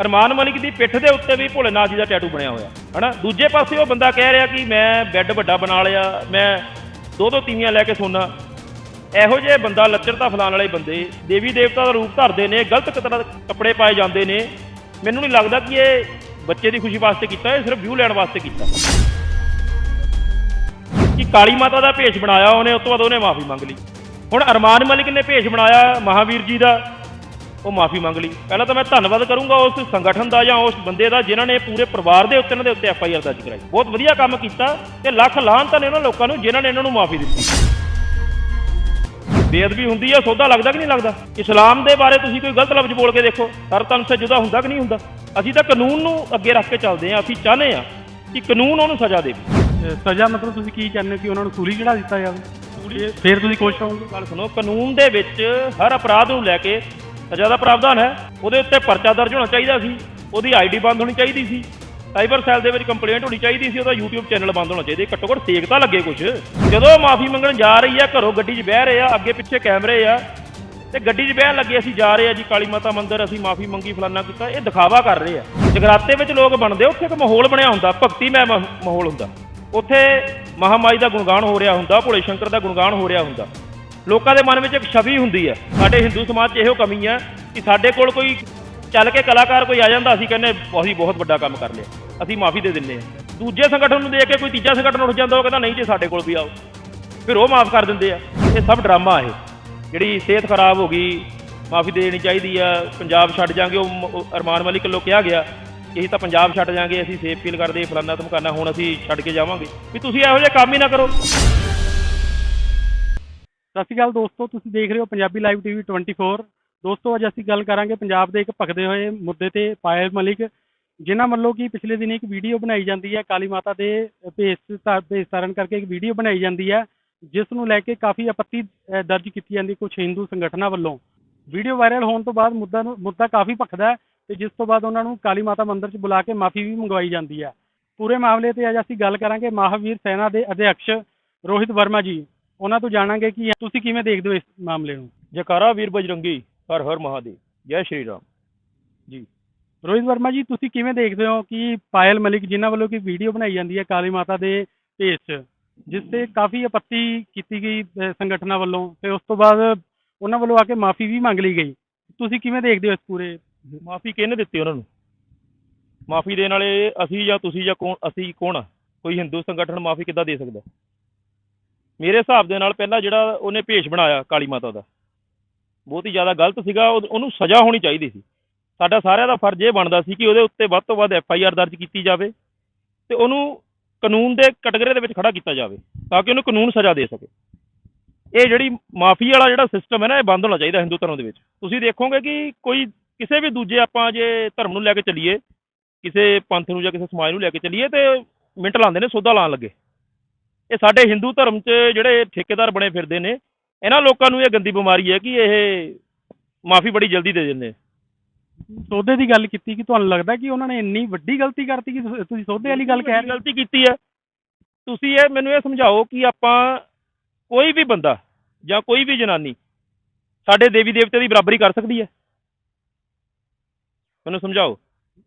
ਅਰਮਾਨ ਮਲਿਕ ਦੀ ਪਿੱਠ ਦੇ ਉੱਤੇ ਵੀ ਭੋਲੇਨਾਥ ਜੀ ਦਾ ਟੈਟੂ ਬਣਿਆ ਹੋਇਆ, ਹਨਾ? ਦੂਜੇ ਪਾਸੇ ਉਹ ਬੰਦਾ ਕਹਿ ਰਿਹਾ ਕਿ ਮੈਂ ਬੈੱਡ ਵੱਡਾ ਬਣਾ ਲਿਆ, ਮੈਂ ਦੋ ਦੋ ਤੀਵੀਆਂ ਲੈ ਕੇ ਸੋਨਾ। ਇਹੋ ਜਿਹੇ ਬੰਦਾ ਲੱਚਰਤਾ ਫਲਾਣ ਵਾਲੇ ਬੰਦੇ, ਦੇਵੀ ਦੇਵਤਾ ਦਾ ਰੂਪ ਧਰਦੇ ਨੇ, ਗਲਤ ਕੱਪੜੇ ਪਾਏ ਜਾਂਦੇ ਨੇ। ਮੈਨੂੰ ਨਹੀਂ ਲੱਗਦਾ ਕਿ ਇਹ ਬੱਚੇ ਦੀ ਖੁਸ਼ੀ ਵਾਸਤੇ ਕੀਤਾ, ਇਹ ਸਿਰਫ ਵਿਊ ਲੈਣ ਵਾਸਤੇ ਕੀਤਾ। ਕਿ ਕਾਲੀ ਮਾਤਾ ਦਾ ਭੇਸ਼ ਬਣਾਇਆ ਉਹਨੇ, ਉਸ ਤੋਂ ਬਾਅਦ ਉਹਨੇ ਮਾਫੀ ਮੰਗ ਲਈ। ਹੁਣ ਅਰਮਾਨ ਮਲਿਕ ਨੇ ਭੇਸ਼ ਬਣਾਇਆ ਮਹਾਵੀਰ ਜੀ ਦਾ। ਉਹ ਮਾਫੀ ਮੰਗ ਲਈ। ਪਹਿਲਾਂ ਤਾਂ ਮੈਂ ਧੰਨਵਾਦ ਕਰੂੰਗਾ ਉਸ ਸੰਗਠਨ ਦਾ ਜਾਂ ਉਸ ਬੰਦੇ ਦਾ ਜਿਨ੍ਹਾਂ ਨੇ ਪੂਰੇ ਪਰਿਵਾਰ ਦੇ ਉੱਤੇ ਇਹਨਾਂ ਦੇ ਉੱਤੇ ਐਫ ਆਈ ਆਰ ਦਰਜ ਕਰਾਈ। ਬਹੁਤ ਵਧੀਆ ਕੰਮ ਕੀਤਾ ਤੇ ਲੱਖ ਲਾਹਨਤਾਂ ਨੇ ਉਹਨਾਂ ਲੋਕਾਂ ਨੂੰ ਜਿਨ੍ਹਾਂ ਨੇ ਇਹਨਾਂ ਨੂੰ ਮਾਫੀ ਦਿੱਤੀ। ਬੇਅਦਬੀ ਹੁੰਦੀ ਆ ਸੌਦਾ ਲੱਗਦਾ ਕਿ ਨਹੀਂ ਲੱਗਦਾ? ਇਸਲਾਮ ਦੇ ਬਾਰੇ ਤੁਸੀਂ ਕੋਈ ਗਲਤ ਲਫ਼ਜ਼ ਬੋਲ ਕੇ ਦੇਖੋ ਹਰ ਤਨ ਸੇ ਜੁਦਾ ਹੁੰਦਾ ਕਿ ਨਹੀਂ ਹੁੰਦਾ? ਅਸੀਂ ਤਾਂ ਕਾਨੂੰਨ ਨੂੰ ਅੱਗੇ ਰੱਖ ਕੇ ਚੱਲਦੇ ਆ ਅਸੀਂ ਚਾਹੁੰਦੇ ਆ ਕਿ ਕਾਨੂੰਨ ਉਹਨੂੰ ਸਜ਼ਾ ਦੇਵੇ। ਸਜ਼ਾ ਮਤਲਬ ਤੁਸੀਂ ਕੀ ਚਾਹੁੰਦੇ ਹੋ ਕਿ ਉਹਨਾਂ ਨੂੰ ਸੂਲੀ ਚੜਾ ਦਿੱਤਾ ਜਾਵੇ? ਫਿਰ ਤੁਸੀਂ ਖੁਸ਼ ਹੋਵੋਗੇ? ਗੱਲ ਸੁਣੋ ਕਾਨੂੰਨ ਦੇ ਵਿੱਚ ਹਰ ਅਪਰਾਧ ਨੂੰ ਲੈ ਕੇ ਸਜ਼ਾ ਦਾ ਪ੍ਰਾਵਧਾਨ ਹੈ। ਉਹਦੇ ਉੱਤੇ ਪਰਚਾ ਦਰਜ ਹੋਣਾ ਚਾਹੀਦਾ ਸੀ। ਉਹਦੀ ਆਈਡੀ ਬੰਦ ਹੋਣੀ ਚਾਹੀਦੀ ਸੀ। ਸਾਈਬਰ ਸੈੱਲ ਦੇ ਵਿੱਚ ਕੰਪਲੇਂਟ ਹੋਣੀ ਚਾਹੀਦੀ ਸੀ। ਉਹਦਾ YouTube ਚੈਨਲ ਬੰਦ ਹੋਣਾ ਚਾਹੀਦਾ। ਘੱਟੋ ਘੱਟ ਸੇਕ ਤਾਂ ਲੱਗੇ ਕੁਝ ਜਦੋਂ ਮਾਫੀ ਮੰਗਣ ਜਾ ਰਹੀ ਆ, ਘਰੋਂ ਗੱਡੀ 'ਚ ਬਹਿ ਰਹੇ ਆ, ਅੱਗੇ ਪਿੱਛੇ ਕੈਮਰੇ ਆ, ਤੇ ਗੱਡੀ 'ਚ ਬਹਿਣ ਲੱਗੇ, ਅਸੀਂ ਜਾ ਰਹੇ ਆ ਜੀ, ਕਾਲੀ ਮਾਤਾ ਮੰਦਿਰ, ਅਸੀਂ ਮਾਫੀ ਮੰਗੀ, ਫਲਾਨਾ ਕੀਤਾ। ਇਹ ਦਿਖਾਵਾ ਕਰ ਰਹੇ ਆ। ਜਗਰਾਤੇ ਵਿੱਚ ਲੋਕ ਬਣਦੇ ਉੱਥੇ ਇੱਕ ਮਾਹੌਲ ਬਣਿਆ ਹੁੰਦਾ। ਭਗਤੀ ਮੈਂ ਮਾਹੌਲ ਹੁੰਦਾ। ਉੱਥੇ ਮਹਾਮਾਈ ਦਾ ਗੁਣਗਾਨ ਹੋ ਰਿਹਾ ਹੁੰਦਾ। ਭੋਲੇ ਸ਼ੰਕਰ ਦਾ ਗੁਣਗਾਨ ਹੋ ਰਿਹਾ ਹੁੰਦਾ। ਲੋਕਾਂ ਦੇ ਮਨ ਵਿੱਚ ਇੱਕ ਛਵੀ ਹੁੰਦੀ ਹੈ। ਸਾਡੇ ਹਿੰਦੂ ਸਮਾਜ 'ਚ ਇਹੋ ਕਮੀ ਹੈ ਕਿ ਸਾਡੇ ਕੋਲ ਕੋਈ ਚੱਲ ਕੇ ਕਲਾਕਾਰ ਕੋਈ ਆ ਜਾਂਦਾ, ਅਸੀਂ ਕਹਿੰਦੇ ਅਸੀਂ ਬਹੁਤ ਵੱਡਾ ਕੰਮ ਕਰ ਲਿਆ, ਅਸੀਂ ਮਾਫੀ ਦੇ ਦਿੰਦੇ ਹਾਂ। ਦੂਜੇ ਸੰਗਠਨ ਨੂੰ ਦੇਖ ਕੇ ਕੋਈ ਤੀਜਾ ਸੰਗਠਨ ਉੱਠ ਜਾਂਦਾ, ਉਹ ਕਹਿੰਦਾ ਨਹੀਂ ਜੇ ਸਾਡੇ ਕੋਲ ਵੀ ਆਓ। ਫਿਰ ਉਹ ਮਾਫ ਕਰ ਦਿੰਦੇ ਆ। ਇਹ ਸਭ ਡਰਾਮਾ ਇਹ। ਜਿਹੜੀ ਸਿਹਤ ਖਰਾਬ ਹੋ ਗਈ, ਮਾਫੀ ਦੇਣੀ ਚਾਹੀਦੀ ਆ, ਪੰਜਾਬ ਛੱਡ ਜਾਾਂਗੇ, ਉਹ ਅਰਮਾਨ ਮਲਿਕ ਵੱਲੋਂ ਕਿਹਾ ਗਿਆ ਕਿ ਅਸੀਂ ਤਾਂ ਪੰਜਾਬ ਛੱਡ ਜਾਾਂਗੇ, ਅਸੀਂ ਸੇਫ ਫੀਲ ਕਰਦੇ ਫਲਾਨਾ ਧਮਕਾਨਾ, ਹੁਣ ਅਸੀਂ ਛੱਡ ਕੇ ਜਾਵਾਂਗੇ। ਵੀ ਤੁਸੀਂ ਇਹੋ ਜਿਹੇ ਕੰਮ ਹੀ ਨਾ ਕਰੋ। ਸਤਿ ਸ਼੍ਰੀ ਅਕਾਲ ਦੋਸਤੋ, ਤੁਸੀਂ ਦੇਖ ਰਹੇ ਹੋ ਪੰਜਾਬੀ ਲਾਈਵ ਟੀਵੀ 24 ਦੋਸਤੋ, ਅੱਜ ਅਸੀਂ ਗੱਲ ਕਰਾਂਗੇ ਪੰਜਾਬ ਦੇ ਇੱਕ ਭਖਦੇ ਹੋਏ ਮੁੱਦੇ ਤੇ ਪਾਇਲ ਮਲਿਕ, ਜਿਨ੍ਹਾਂ ਵੱਲੋਂ ਕਿ ਪਿਛਲੇ ਦਿਨ ਇੱਕ ਵੀਡੀਓ ਬਣਾਈ ਜਾਂਦੀ ਹੈ, ਕਾਲੀ ਮਾਤਾ ਦੇ ਭੇਸ ਧਾ- ਭੇਸ ਧਾਰਨ ਕਰਕੇ ਇੱਕ ਵੀਡੀਓ ਬਣਾਈ ਜਾਂਦੀ ਹੈ, ਜਿਸ ਨੂੰ ਲੈ ਕੇ ਕਾਫੀ ਆਪੱਤੀ ਦਰਜ ਕੀਤੀ ਜਾਂਦੀ ਕੁਝ ਹਿੰਦੂ ਸੰਗਠਨਾਂ ਵੱਲੋਂ। ਵੀਡੀਓ ਵਾਇਰਲ ਹੋਣ ਤੋਂ ਬਾਅਦ ਮੁੱਦਾ ਨੂੰ, ਮੁੱਦਾ ਕਾਫੀ ਭਖਦਾ ਹੈ ਤੇ ਜਿਸ ਤੋਂ ਬਾਅਦ ਉਹਨਾਂ ਨੂੰ ਕਾਲੀ ਮਾਤਾ ਮੰਦਿਰ 'ਚ ਬੁਲਾ ਕੇ ਮਾਫੀ ਵੀ ਮੰਗਵਾਈ ਜਾਂਦੀ ਹੈ। ਪੂਰੇ ਮਾਮਲੇ ਤੇ ਅੱਜ ਅਸੀਂ ਗੱਲ ਕਰਾਂਗੇ ਮਹਾਵੀਰ ਸੈਨਾ ਦੇ ਅਧਿਕਸ਼ ਰੋਹਿਤ ਵਰਮਾ ਜੀ। ਉਹਨਾਂ ਤੋਂ ਜਾਣਾਂਗੇ ਕਿ ਤੁਸੀਂ ਕਿਵੇਂ ਦੇਖਦੇ ਹੋ ਇਸ ਮਾਮਲੇ ਨੂੰ? ਜਕਾਰਾ ਵੀਰ ਬਜਰੰਗੀ ਹਰ ਹਰ ਮਹਾਦੇਵ। ਜੈ ਸ਼੍ਰੀ ਰਾਮ। ਜੀ। ਰੋਹਿਤ ਵਰਮਾ ਜੀ ਤੁਸੀਂ ਕਿਵੇਂ ਦੇਖਦੇ ਹੋ ਕਿ ਪਾਇਲ ਮਲਿਕ ਜਿਨ੍ਹਾਂ ਵੱਲੋਂ ਕਿ ਵੀਡੀਓ ਬਣਾਈ ਜਾਂਦੀ ਹੈ ਕਾਲੀ ਮਾਤਾ ਦੇ ਭੇਸ 'ਚ ਜਿਸ ਤੇ ਕਾਫੀ ਆਪੱਤੀ ਕੀਤੀ ਗਈ ਸੰਗਠਨਾਂ ਵੱਲੋਂ ਤੇ ਉਸ ਤੋਂ ਬਾਅਦ ਉਹਨਾਂ ਵੱਲੋਂ ਆ ਕੇ ਮਾਫੀ ਵੀ ਮੰਗ ਲਈ ਗਈ। ਤੁਸੀਂ ਕਿਵੇਂ ਦੇਖਦੇ ਹੋ ਇਸ ਪੂਰੇ? ਮਾਫੀ ਕਿਹਨੇ ਦਿੱਤੀ ਉਹਨਾਂ ਨੂੰ? ਮਾਫੀ ਦੇਣ ਵਾਲੇ ਅਸੀਂ ਜਾਂ ਤੁਸੀਂ ਜਾਂ ਕੌਣ ਅਸੀਂ ਕੌਣ ਆ? ਕੋਈ ਹਿੰਦੂ ਸੰਗਠਨ ਮਾਫੀ ਕਿੱਦਾਂ ਦੇ ਸਕਦਾ? ਮੇਰੇ ਹਿਸਾਬ ਦੇ ਨਾਲ ਪਹਿਲਾਂ ਜਿਹੜਾ ਉਹਨੇ ਭੇਸ਼ ਬਣਾਇਆ ਕਾਲੀ ਮਾਤਾ ਦਾ, ਬਹੁਤ ਹੀ ਜ਼ਿਆਦਾ ਗਲਤ ਸੀਗਾ, ਉਹ- ਉਹਨੂੰ ਸਜ਼ਾ ਹੋਣੀ ਚਾਹੀਦੀ ਸੀ। ਸਾਡਾ ਸਾਰਿਆਂ ਦਾ ਫਰਜ਼ ਇਹ ਬਣਦਾ ਸੀ ਕਿ ਉਹਦੇ ਉੱਤੇ ਵੱਧ ਤੋਂ ਵੱਧ ਐਫ ਆਈ ਆਰ ਦਰਜ ਕੀਤੀ ਜਾਵੇ ਤੇ ਉਹਨੂੰ ਕਾਨੂੰਨ ਦੇ ਕਟਗਰੇ ਦੇ ਵਿੱਚ ਖੜਾ ਕੀਤਾ ਜਾਵੇ ਤਾਂ ਕਿ ਉਹਨੂੰ ਕਾਨੂੰਨ ਸਜ਼ਾ ਦੇ ਸਕੇ। ਇਹ ਜਿਹੜੀ ਮਾਫੀ ਵਾਲਾ ਜਿਹੜਾ ਸਿਸਟਮ ਹੈ ਨਾ, ਇਹ ਬੰਦ ਹੋਣਾ ਚਾਹੀਦਾ ਹਿੰਦੂ ਧਰਮ ਦੇ ਵਿੱਚ। ਤੁਸੀਂ ਦੇਖੋਗੇ ਕਿ ਕੋਈ ਕਿਸੇ ਵੀ ਦੂਜੇ ਆਪਾਂ ਜੇ ਧਰਮ ਨੂੰ ਲੈ ਕੇ ਚੱਲੀਏ, ਕਿਸੇ ਪੰਥ ਨੂੰ ਜਾਂ ਕਿਸੇ ਸਮਾਜ ਨੂੰ ਲੈ ਕੇ ਚੱਲੀਏ ਤੇ ਮਿੰਟ ਲਾਉਂਦੇ ਨੇ ਸੌਦਾ ਲਾਉਣ ਲੱਗੇ। ਇਹ ਸਾਡੇ ਹਿੰਦੂ ਧਰਮ 'ਚ ਜਿਹੜੇ ਠੇਕੇਦਾਰ ਬਣੇ ਫਿਰਦੇ ਨੇ ਇਹਨਾਂ ਲੋਕਾਂ ਨੂੰ ਇਹ ਗੰਦੀ ਬਿਮਾਰੀ ਹੈ ਕਿ ਇਹ ਮਾਫੀ ਬੜੀ ਜਲਦੀ ਦੇ ਦਿੰਦੇ। ਸੌਦੇ ਦੀ ਗੱਲ ਕੀਤੀ ਕਿ ਤੁਹਾਨੂੰ ਲੱਗਦਾ ਕਿ ਉਹਨਾਂ ਨੇ ਇੰਨੀ ਵੱਡੀ ਗਲਤੀ ਕਰਤੀ ਕਿ ਤੁਸੀਂ- ਤੁਸੀਂ ਸੌਦੇ ਵਾਲੀ ਗੱਲ ਕਹਿ ਰਹੇ ਹੋ? ਗਲਤੀ ਕੀਤੀ ਹੈ। ਤੁਸੀਂ ਇਹ ਮੈਨੂੰ ਇਹ ਸਮਝਾਓ ਕਿ ਆਪਾਂ ਕੋਈ ਵੀ ਬੰਦਾ ਜਾਂ ਕੋਈ ਵੀ ਜਨਾਨੀ ਸਾਡੇ ਦੇਵੀ ਦੇਵਤੇ ਦੀ ਬਰਾਬਰੀ ਕਰ ਸਕਦੀ ਹੈ? ਮੈਨੂੰ ਸਮਝਾਓ।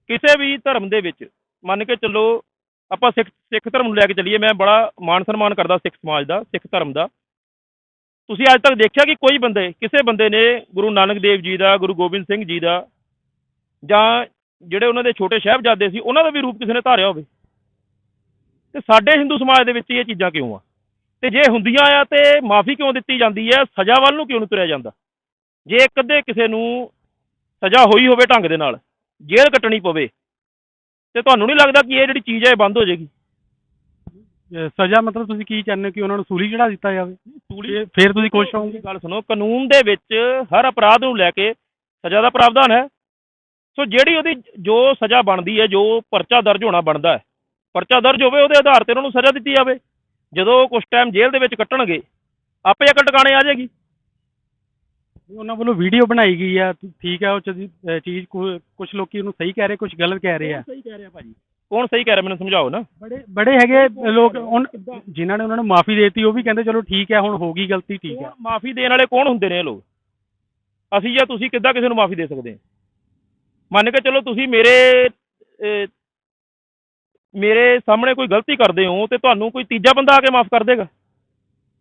ਕਿਸੇ ਵੀ ਧਰਮ ਦੇ ਵਿੱਚ ਮੰਨ ਕੇ ਚੱਲੋ ਆਪਾਂ ਸਿੱਖ ਸਿੱਖ ਧਰਮ ਨੂੰ ਲੈ ਕੇ ਚੱਲੀਏ, ਮੈਂ ਬੜਾ ਮਾਣ ਸਨਮਾਨ ਕਰਦਾ ਸਿੱਖ ਸਮਾਜ ਦਾ, ਸਿੱਖ ਧਰਮ ਦਾ। ਤੁਸੀਂ ਅੱਜ ਤੱਕ ਦੇਖਿਆ ਕਿ ਕੋਈ ਬੰਦੇ, ਕਿਸੇ ਬੰਦੇ ਨੇ ਗੁਰੂ ਨਾਨਕ ਦੇਵ ਜੀ ਦਾ, ਗੁਰੂ ਗੋਬਿੰਦ ਸਿੰਘ ਜੀ ਦਾ ਜਾਂ ਜਿਹੜੇ ਉਹਨਾਂ ਦੇ ਛੋਟੇ ਸਾਹਿਬਜ਼ਾਦੇ ਸੀ, ਉਹਨਾਂ ਦਾ ਵੀ ਰੂਪ ਕਿਸੇ ਨੇ ਧਾਰਿਆ ਹੋਵੇ? ਤੇ ਸਾਡੇ ਹਿੰਦੂ ਸਮਾਜ ਦੇ ਵਿੱਚ ਇਹ ਚੀਜ਼ਾਂ ਕਿਉਂ ਆ? ਤੇ ਜੇ ਹੁੰਦੀਆਂ ਆ ਤੇ ਮਾਫੀ ਕਿਉਂ ਦਿੱਤੀ ਜਾਂਦੀ ਹੈ? ਸਜ਼ਾ ਵੱਲ ਨੂੰ ਕਿਉਂ ਨਹੀਂ ਤੁਰਿਆ ਜਾਂਦਾ? ਜੇ ਇੱਕ ਅੱਧੇ ਕਿਸੇ ਨੂੰ ਸਜ਼ਾ ਹੋਈ ਹੋਵੇ ਢੰਗ ਦੇ ਨਾਲ, ਜੇਲ੍ਹ ਕੱਟਣੀ ਪਵੇ ਤੇ ਤੁਹਾਨੂੰ ਨਹੀਂ ਲੱਗਦਾ ਕਿ ਇਹ ਜਿਹੜੀ ਚੀਜ਼ ਹੈ ਇਹ ਬੰਦ ਹੋ ਜਾਏਗੀ? ਸਜ਼ਾ ਮਤਲਬ ਤੁਸੀਂ ਕੀ ਚਾਹੁੰਦੇ ਹੋ ਕਿ ਉਹਨਾਂ ਨੂੰ ਸੂਲੀ ਚੜਾ ਦਿੱਤਾ ਜਾਵੇ? ਇਹ- ਫਿਰ ਤੁਸੀਂ ਖੁਸ਼ ਹੋਵੋਗੇ? ਗੱਲ ਸੁਣੋ ਕਾਨੂੰਨ ਦੇ ਵਿੱਚ ਹਰ ਅਪਰਾਧ ਨੂੰ ਲੈ ਕੇ ਸਜ਼ਾ ਦਾ ਪ੍ਰਾਵਧਾਨ ਹੈ। ਸੋ ਜਿਹੜੀ ਉਹਦੀ ਜੋ ਸਜ਼ਾ ਬਣਦੀ ਹੈ ਜੋ ਪਰਚਾ ਦਰਜ ਹੋਣਾ ਬਣਦਾ ਹੈ ਪਰਚਾ ਦਰਜ ਹੋਵੇ ਉਹਦੇ ਆਧਾਰ ਤੇ ਉਹਨਾਂ ਨੂੰ ਸਜ਼ਾ ਦਿੱਤੀ ਜਾਵੇ। ਜਦੋਂ ਕੁਝ ਟਾਈਮ ਜੇਲ੍ਹ ਦੇ ਵਿੱਚ ਕੱਟਣਗੇ ਆਪੇ ਅਕਲ ਟਿਕਾਣੇ ਆ ਜਾਏਗੀ। ਉਹਨਾਂ ਵੱਲੋਂ ਵੀਡੀਓ ਬਣਾਈ ਗਈ ਆ ਤੁ- ਠੀਕ ਹੈ ਉਹ ਚੀਜ਼ ਕੁਝ ਲੋਕੀ ਉਹਨੂੰ ਸਹੀ ਕਹਿ ਰਹੇ ਕੁਝ ਗਲਤ ਕਹਿ ਰਹੇ ਆ। ਸਹੀ ਕਹਿ ਰਿਹਾ ਭਾਜੀ? ਕੌਣ ਸਹੀ ਕਹਿ ਰਿਹਾ ਮੈਨੂੰ ਸਮਝਾਓ ਨਾ। ਬੜੇ ਬੜੇ ਹੈਗੇ ਲੋਕ ਜਿਨ੍ਹਾਂ ਨੇ ਉਹਨਾਂ ਨੂੰ ਮਾਫੀ ਦੇਤੀ ਉਹ ਵੀ ਕਹਿੰਦੇ ਚਲੋ ਠੀਕ ਹੈ ਹੁਣ ਹੋ ਗਈ ਗਲਤੀ ਠੀਕ ਹੈ ਮਾਫੀ ਦੇਣ ਵਾਲੇ ਕੌਣ ਹੁੰਦੇ ਨੇ ਇਹ ਲੋਕ? ਅਸੀਂ ਜਾਂ ਤੁਸੀਂ ਕਿੱਦਾਂ ਕਿਸੇ ਨੂੰ ਮਾਫੀ ਦੇ ਸਕਦੇ ਹਾਂ? ਮੰਨ ਕੇ ਚਲੋ ਤੁਸੀਂ ਮੇਰੇ ਅਹ, ਮੇਰੇ ਸਾਹਮਣੇ ਕੋਈ ਗਲਤੀ ਕਰਦੇ ਹੋ ਤੇ ਤੁਹਾਨੂੰ ਕੋਈ ਤੀਜਾ ਬੰਦਾ ਆ ਕੇ ਮਾਫ ਕਰ ਦੇਗਾ।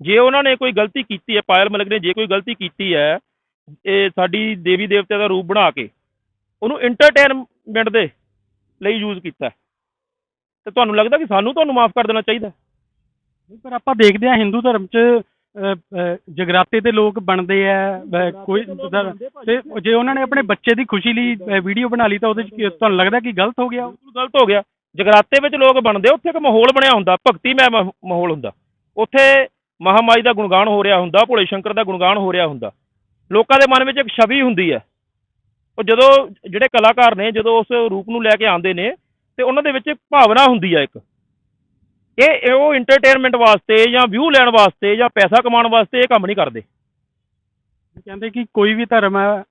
ਜੇ ਉਹਨਾਂ ਨੇ ਕੋਈ ਗਲਤੀ ਕੀਤੀ ਹੈ ਪਾਇਲ ਮਲਿਕ ਨੇ ਜੇ ਕੋਈ ਗਲਤੀ ਕੀਤੀ ਹੈ ਇਹ ਸਾਡੀ ਦੇਵੀ ਦੇਵਤੇ ਦਾ ਰੂਪ ਬਣਾ ਕੇ ਉਹਨੂੰ ਐਂਟਰਟੇਨਮੈਂਟ ਦੇ ਲਈ ਯੂਜ਼ ਕੀਤਾ। ਤੇ ਤੁਹਾਨੂੰ ਲੱਗਦਾ ਕਿ ਸਾਨੂੰ ਤੁਹਾਨੂੰ ਮਾਫ ਕਰ ਦੇਣਾ ਚਾਹੀਦਾ ਨਹੀਂ, ਪਰ ਆਪਾਂ ਦੇਖਦੇ ਹਾਂ ਹਿੰਦੂ ਧਰਮ 'ਚ ਜਗਰਾਤੇ ਤੇ ਲੋਕ ਬਣਦੇ ਆ ਕੋਈ ਤੇ ਜੇ ਉਹਨਾਂ ਨੇ ਆਪਣੇ ਬੱਚੇ ਦੀ ਖੁਸ਼ੀ ਲਈ ਵੀਡੀਓ ਬਣਾ ਲਈ ਤਾਂ ਉਹਦੇ 'ਚ ਤੁਹਾਨੂੰ ਲੱਗਦਾ ਕਿ ਗਲਤ ਹੋ ਗਿਆ ਗਲਤ ਹੋ ਗਿਆ। ਜਗਰਾਤੇ ਵਿੱਚ ਲੋਕ ਬਣਦੇ ਉੱਥੇ ਇੱਕ ਮਾਹੌਲ ਬਣਿਆ ਹੁੰਦਾ ਭਗਤੀ ਮੈਂ ਮਾਹੌਲ ਹੁੰਦਾ। ਉੱਥੇ ਮਹਾਮਾਈ ਦਾ ਗੁਣਗਾਨ ਹੋ ਰਿਹਾ ਹੁੰਦਾ ਭੋਲੇ ਸ਼ੰਕਰ ਦਾ ਗੁਣਗਾਨ ਹੋ ਰਿਹਾ ਹੁੰਦਾ। ਲੋਕਾਂ ਦੇ ਮਨ ਵਿੱਚ ਇੱਕ ਛਵੀ ਹੁੰਦੀ ਹੈ। ਉਹ ਜਦੋਂ ਜਿਹੜੇ ਕਲਾਕਾਰ ਨੇ, ਜਦੋਂ ਉਸ ਰੂਪ ਨੂੰ ਲੈ ਕੇ ਆਉਂਦੇ ਨੇ, ਤੇ ਉਹਨਾਂ ਦੇ ਵਿੱਚ ਭਾਵਨਾ ਹੁੰਦੀ ਹੈ ਇੱਕ। ਇਹ ਉਹ ਐਂਟਰਟੇਨਮੈਂਟ ਵਾਸਤੇ ਜਾਂ ਵਿਊ ਲੈਣ ਵਾਸਤੇ ਜਾਂ ਪੈਸਾ ਕਮਾਉਣ ਵਾਸਤੇ ਇਹ ਕੰਮ ਨਹੀਂ ਕਰਦੇ। ਕਹਿੰਦੇ ਕਿ ਕੋਈ ਵੀ ਧਰਮ ਹੈ,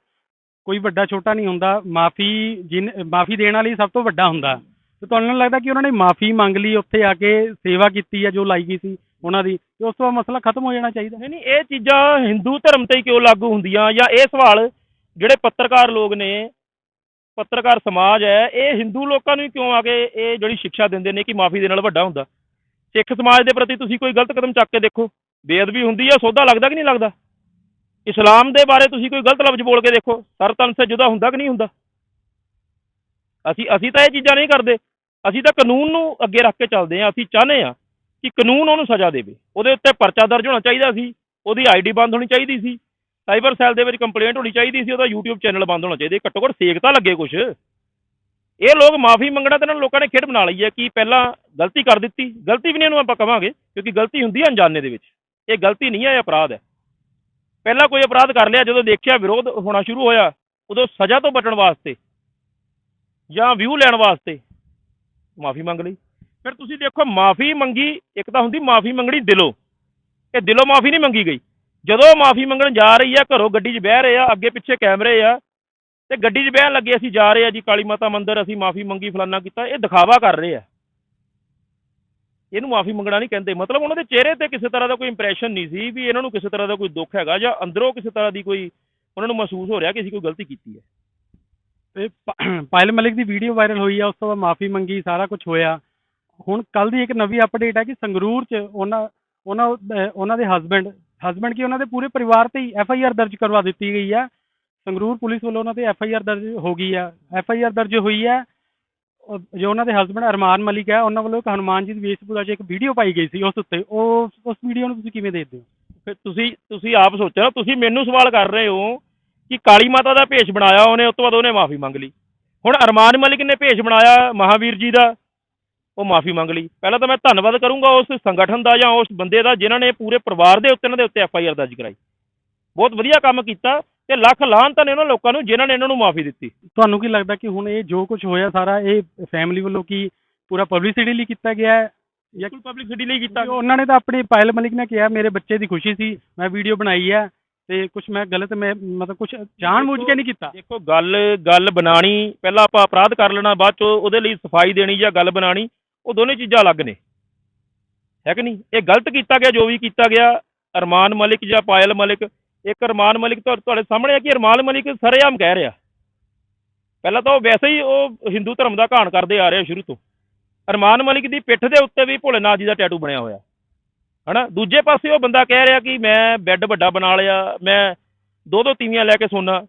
ਕੋਈ ਵੱਡਾ ਛੋਟਾ ਨਹੀਂ ਹੁੰਦਾ। ਮਾਫੀ ਜਿਨ, ਮਾਫੀ ਦੇਣ ਵਾਲੀ ਸਭ ਤੋਂ ਵੱਡਾ ਹੁੰਦਾ। ਤੇ ਤੁਹਾਨੂੰ ਨਹੀਂ ਲੱਗਦਾ ਕਿ ਉਹਨਾਂ ਨੇ ਮਾਫੀ ਮੰਗ ਲਈ, ਉੱਥੇ ਆ ਕੇ ਸੇਵਾ ਕੀਤੀ ਹੈ ਜੋ ਲਾਈ ਗਈ ਸੀ? ਉਹਨਾਂ ਦੀ ਤੇ ਉਸ ਤੋਂ ਬਾਅਦ ਮਸਲਾ ਖਤਮ ਹੋ ਜਾਣਾ ਚਾਹੀਦਾ। ਨਹੀਂ ਨਹੀਂ, ਇਹ ਚੀਜ਼ਾਂ ਹਿੰਦੂ ਧਰਮ ਤੇ ਹੀ ਕਿਉਂ ਲਾਗੂ ਹੁੰਦੀਆਂ ਜਾਂ ਇਹ ਸਵਾਲ ਜਿਹੜੇ ਪੱਤਰਕਾਰ ਲੋਕ ਨੇ, ਪੱਤਰਕਾਰ ਸਮਾਜ ਹੈ, ਇਹ ਹਿੰਦੂ ਲੋਕਾਂ ਨੂੰ ਕਿਉਂ ਆ ਕੇ ਇਹ ਜਿਹੜੀ ਸਿੱਖਿਆ ਦਿੰਦੇ ਨੇ ਕਿ ਮਾਫੀ ਦੇ ਨਾਲ ਵੱਡਾ ਹੁੰਦਾ? ਸਿੱਖ ਸਮਾਜ ਦੇ ਪ੍ਰਤੀ ਤੁਸੀਂ ਕੋਈ ਗਲਤ ਕਦਮ ਚੱਕ ਕੇ ਦੇਖੋ। ਬੇਅਦਬੀ ਹੁੰਦੀ ਹੈ ਸੌਦਾ ਲੱਗਦਾ ਕਿ ਨਹੀਂ ਲੱਗਦਾ? ਇਸਲਾਮ ਦੇ ਬਾਰੇ ਤੁਸੀਂ ਕੋਈ ਗਲਤ ਲਫ਼ਜ਼ ਬੋਲ ਕੇ ਦੇਖੋ, ਸਰ ਤਨ ਸੇ ਜੁਦਾ ਹੁੰਦਾ ਕਿ ਨਹੀਂ ਹੁੰਦਾ? ਅਸੀਂ ਅਸੀਂ ਤਾਂ ਇਹ ਚੀਜ਼ਾਂ ਨਹੀਂ ਕਰਦੇ। ਅਸੀਂ ਤਾਂ ਕਾਨੂੰਨ ਨੂੰ ਅੱਗੇ ਰੱਖ ਕੇ ਚੱਲਦੇ ਹਾਂ, ਅਸੀਂ ਚਾਹੁੰਦੇ ਹਾਂ ਕਿ ਕਾਨੂੰਨ ਉਹਨੂੰ ਸਜ਼ਾ ਦੇਵੇ। ਉਹਦੇ ਉੱਤੇ ਪਰਚਾ ਦਰਜ ਹੋਣਾ ਚਾਹੀਦਾ ਸੀ। ਉਹਦੀ ਆਈਡੀ ਬੰਦ ਹੋਣੀ ਚਾਹੀਦੀ ਸੀ। ਸਾਈਬਰ ਸੈੱਲ ਦੇ ਵਿੱਚ ਕੰਪਲੇਂਟ ਹੋਣੀ ਚਾਹੀਦੀ ਸੀ। ਉਹਦਾ YouTube ਚੈਨਲ ਬੰਦ ਹੋਣਾ ਚਾਹੀਦਾ। ਘੱਟੋ ਘੱਟ ਸੇਕ ਤਾਂ ਲੱਗੇ ਕੁਛ। ਇਹ ਲੋਕ ਮਾਫੀ ਮੰਗਣਾ ਤੇ ਇਹਨਾਂ ਲੋਕਾਂ ਨੇ ਖੇਡ ਬਣਾ ਲਈ ਹੈ ਕਿ ਪਹਿਲਾਂ ਗਲਤੀ ਕਰ ਦਿੱਤੀ। ਗਲਤੀ ਵੀ ਨਹੀਂ ਇਹਨੂੰ ਆਪਾਂ ਕਵਾਂਗੇ, ਕਿਉਂਕਿ ਗਲਤੀ ਹੁੰਦੀ ਹੈ ਅਣਜਾਣੇ ਦੇ ਵਿੱਚ। ਇਹ ਗਲਤੀ ਨਹੀਂ ਹੈ, ਇਹ ਅਪਰਾਧ ਹੈ। ਪਹਿਲਾਂ ਕੋਈ ਅਪਰਾਧ ਕਰ ਲਿਆ, ਜਦੋਂ ਦੇਖਿਆ ਵਿਰੋਧ ਹੋਣਾ ਸ਼ੁਰੂ ਹੋਇਆ, ਉਦੋਂ ਸਜ਼ਾ ਤੋਂ ਬਚਣ ਵਾਸਤੇ ਜਾਂ ਵਿਊ ਲੈਣ ਵਾਸਤੇ ਮਾਫੀ ਮੰਗ ਲਈ। ਫਿਰ ਤੁਸੀਂ ਦੇਖੋ, ਮਾਫੀ ਮੰਗੀ, ਇੱਕ ਤਾਂ ਹੁੰਦੀ ਮਾਫੀ ਮੰਗਣੀ ਦਿਲੋਂ। ਇਹ ਦਿਲੋਂ ਮਾਫੀ ਨਹੀਂ ਮੰਗੀ ਗਈ। ਜਦੋਂ ਮਾਫੀ ਮੰਗਣ ਜਾ ਰਹੀ ਆ, ਘਰੋਂ ਗੱਡੀ 'ਚ ਬਹਿ ਰਹੇ ਆ, ਅੱਗੇ ਪਿੱਛੇ ਕੈਮਰੇ ਆ, ਤੇ ਗੱਡੀ 'ਚ ਬਹਿਣ ਲੱਗੇ ਅਸੀਂ ਜਾ ਰਹੇ ਆ ਜੀ, ਕਾਲੀ ਮਾਤਾ ਮੰਦਿਰ, ਅਸੀਂ ਮਾਫੀ ਮੰਗੀ, ਫਲਾਨਾ ਕੀਤਾ, ਇਹ ਦਿਖਾਵਾ ਕਰ ਰਹੇ ਆ। ਇਹਨੂੰ ਮਾਫੀ ਮੰਗਣਾ ਨਹੀਂ ਕਹਿੰਦੇ। ਮਤਲਬ ਉਹਨਾਂ ਦੇ ਚਿਹਰੇ ਤੇ ਕਿਸੇ ਤਰ੍ਹਾਂ ਦਾ ਕੋਈ ਇੰਪ੍ਰੈਸ਼ਨ ਨਹੀਂ ਸੀ ਵੀ ਇਹਨਾਂ ਨੂੰ ਕਿਸੇ ਤਰ੍ਹਾਂ ਦਾ ਕੋਈ ਦੁੱਖ ਹੈਗਾ ਜਾਂ ਅੰਦਰੋਂ ਕਿਸੇ ਤਰ੍ਹਾਂ ਦੀ ਕੋਈ ਉਹਨਾਂ ਨੂੰ ਮਹਿਸੂਸ ਹੋ ਰਿਹਾ ਕਿ ਅਸੀਂ ਕੋਈ ਗਲਤੀ ਕੀਤੀ ਹੈ। ਤੇ ਪਾਇਲ ਮਲਿਕ ਦੀ ਵੀਡੀਓ ਵਾਇਰਲ ਹੋਈ ਆ, ਉਸ ਤੋਂ ਬਾਅਦ ਮਾਫੀ ਮੰਗੀ, ਸਾਰਾ ਕੁਝ ਹੋਇਆ। ਹੁਣ ਕੱਲ ਦੀ ਇੱਕ ਨਵੀਂ ਅਪਡੇਟ ਹੈ ਕਿ ਸੰਗਰੂਰ 'ਚ ਉਹਨਾਂ ਉਹਨਾਂ ਉਹਨਾਂ ਦੇ ਹਸਬੰਡ ਹਸਬੰਡ ਕੀ ਉਹਨਾਂ ਦੇ ਪੂਰੇ ਪਰਿਵਾਰ ਤੇ ਹੀ ਐਫ ਆਈ ਆਰ ਦਰਜ ਕਰਵਾ ਦਿੱਤੀ ਗਈ ਹੈ ਸੰਗਰੂਰ ਪੁਲਿਸ ਵੱਲੋਂ ਉਹਨਾਂ ਤੇ ਐਫ ਆਈ ਆਰ ਦਰਜ ਹੋ ਗਈ ਹੈ ਐਫ ਆਈ ਆਰ ਦਰਜ ਹੋਈ ਹੈ ਜੋ ਉਹਨਾਂ ਦੇ ਹਸਬੰਡ ਅਰਮਾਨ ਮਲਿਕ ਹੈ ਉਹਨਾਂ ਵੱਲੋਂ ਇੱਕ ਹਨੂਮਾਨ ਜੀ ਦੀ ਵੇਸ਼ਭੂਸ਼ਾ 'ਚ ਇੱਕ ਵੀਡੀਓ ਪਾਈ ਗਈ ਸੀ ਉਸ ਉੱਤੇ। ਉਹ, ਉਸ ਵੀਡੀਓ ਨੂੰ ਤੁਸੀਂ ਕਿਵੇਂ ਦੇਖਦੇ ਹੋ? ਫਿਰ ਤੁਸੀਂ ਤੁਸੀਂ ਆਪ ਸੋਚੋ, ਤੁਸੀਂ ਮੈਨੂੰ ਸਵਾਲ ਕਰ ਰਹੇ ਹੋ ਕਿ ਕਾਲੀ ਮਾਤਾ ਦਾ ਭੇਸ਼ ਬਣਾਇਆ ਉਹਨੇ, ਉਸ ਤੋਂ ਬਾਅਦ ਉਹਨੇ ਮਾਫੀ ਮੰਗ ਲਈ। ਹੁਣ ਅਰਮਾਨ ਮਲਿਕ ਨੇ ਭੇਸ਼ ਬਣਾਇਆ ਮਹਾਵੀਰ ਜੀ ਦਾ। ਉਹ ਮਾਫੀ ਮੰਗ ਲਈ। ਪਹਿਲਾਂ ਤਾਂ ਮੈਂ ਧੰਨਵਾਦ ਕਰੂੰਗਾ ਉਸ ਸੰਗਠਨ ਦਾ ਜਾਂ ਉਸ ਬੰਦੇ ਦਾ ਜਿਨ੍ਹਾਂ ਨੇ ਪੂਰੇ ਪਰਿਵਾਰ ਦੇ ਉੱਤੇ ਇਹਨਾਂ ਦੇ ਉੱਤੇ ਐਫ ਆਈ ਆਰ ਦਰਜ ਕਰਾਈ। ਬਹੁਤ ਵਧੀਆ ਕੰਮ ਕੀਤਾ ਤੇ ਲੱਖ ਲਾਹਨਤਾਂ ਨੇ ਉਹਨਾਂ ਲੋਕਾਂ ਨੂੰ ਜਿਨ੍ਹਾਂ ਨੇ ਇਹਨਾਂ ਨੂੰ ਮਾਫੀ ਦਿੱਤੀ। ਤੁਹਾਨੂੰ ਕੀ ਲੱਗਦਾ ਕਿ ਹੁਣ ਇਹ ਜੋ ਕੁਝ ਹੋਇਆ ਸਾਰਾ ਇਹ ਫੈਮਿਲੀ ਵੱਲੋਂ ਕੀ ਪੂਰਾ ਪਬਲਿਸਿਟੀ ਲਈ ਕੀਤਾ ਗਿਆ ਹੈ? ਜਾਂ ਬਿਲਕੁਲ ਪਬਲਿਸਿਟੀ ਲਈ ਕੀਤਾ ਕਿ ਉਹਨਾਂ ਨੇ ਤਾਂ ਆਪਣੀ ਪਾਇਲ ਮਲਿਕ ਨੇ ਕਿਹਾ ਮੇਰੇ ਬੱਚੇ ਦੀ ਖੁਸ਼ੀ ਸੀ ਮੈਂ ਵੀਡੀਓ ਬਣਾਈ ਹੈ ਤੇ ਕੁਝ ਮੈਂ ਗਲਤ ਮੈਂ ਮਤਲਬ ਕੁਝ ਜਾਣ ਬੁੱਝ ਕੇ ਨਹੀਂ ਕੀਤਾ। ਦੇਖੋ ਗੱਲ ਗੱਲ ਬਣਾਣੀ ਪਹਿਲਾਂ ਆਪਾਂ ਅਪਰਾਧ ਕਰ ਲੈਣਾ ਬਾਅਦ ਚ ਉਹਦੇ ਲਈ ਸਫ਼ਾਈ ਦੇਣੀ ਜਾਂ ਗੱਲ ਬਣਾਣੀ ਉਹ ਦੋਨੇ ਚੀਜ਼ਾਂ ਅਲੱਗ ਨੇ। ਹੈ ਕਿ ਨਹੀਂ? ਇਹ ਗਲਤ ਕੀਤਾ ਗਿਆ, ਜੋ ਵੀ ਕੀਤਾ ਗਿਆ, ਅਰਮਾਨ ਮਲਿਕ ਜਾਂ ਪਾਇਲ ਮਲਿਕ। ਇੱਕ ਅਰਮਾਨ ਮਲਿਕ ਤੁਹਾ- ਤੁਹਾਡੇ ਸਾਹਮਣੇ ਹੈ ਕਿ ਅਰਮਾਨ ਮਲਿਕ ਸਰੇਆਮ ਕਹਿ ਰਿਹਾ। ਪਹਿਲਾਂ ਤਾਂ ਉਹ ਵੈਸੇ ਹੀ ਉਹ ਹਿੰਦੂ ਧਰਮ ਦਾ ਘਾਣ ਕਰਦੇ ਆ ਰਹੇ ਸ਼ੁਰੂ ਤੋਂ। ਅਰਮਾਨ ਮਲਿਕ ਦੀ ਪਿੱਠ ਦੇ ਉੱਤੇ ਵੀ ਭੋਲੇਨਾਥ ਜੀ ਦਾ ਟੈਟੂ ਬਣਿਆ ਹੋਇਆ। ਹਨਾ? ਦੂਜੇ ਪਾਸੇ ਉਹ ਬੰਦਾ ਕਹਿ ਰਿਹਾ ਕਿ ਮੈਂ ਬੈੱਡ ਵੱਡਾ ਬਣਾ ਲਿਆ, ਮੈਂ ਦੋ ਦੋ ਤੀਵੀਆਂ ਲੈ ਕੇ ਸੋਨਾ।